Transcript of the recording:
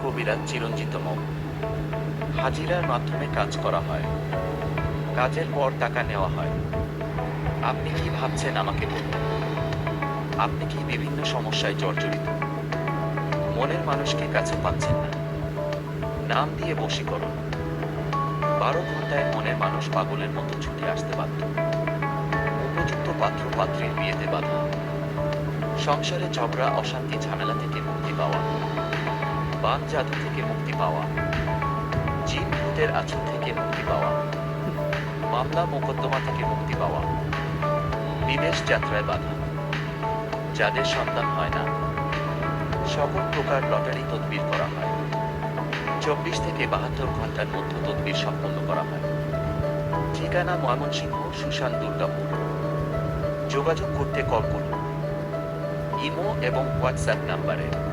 কবিরাজ চিরঞ্জিত মম। হাজিরার মাধ্যমে কাজ করা হয়। কাজের পর টাকা নেওয়া হয়। আপনি কি ভাবছেন আমাকে আপনি কি বিভিন্ন সমস্যায় জর্জরিত? মনের মানুষকে কাছে পাচ্ছেন না। নাম দিয়ে বশীকরণ বারো ঘন্টায় মনের মানুষ পাগলের মতো ছুটে আসতে বাধ্য। উপযুক্ত পাত্র পাত্রীর বিয়েতে বাধা। সংসারে ঝগড়া, অশান্তি, ঝামেলা থেকে মুক্তি। বান জাদু থেকে মুক্তি পাওয়া। জিন ভূতের আছর থেকে মুক্তি পাওয়া। মামলা মোকদ্দমা থেকে মুক্তি পাওয়া। বিদেশ যাত্রায় বাধা। যাদের সন্তান হয় না। সকল প্রকার লটারি তদবির করা হয়। চব্বিশ থেকে বাহাত্তর ঘণ্টার মধ্যে তদবির সম্পন্ন করা হয়। ঠিকানা ময়মনসিংহ, সুশান দুর্গাপুর। যোগাযোগ করতে কল করুন। ইমো এবং হোয়াটসঅ্যাপ নাম্বারে।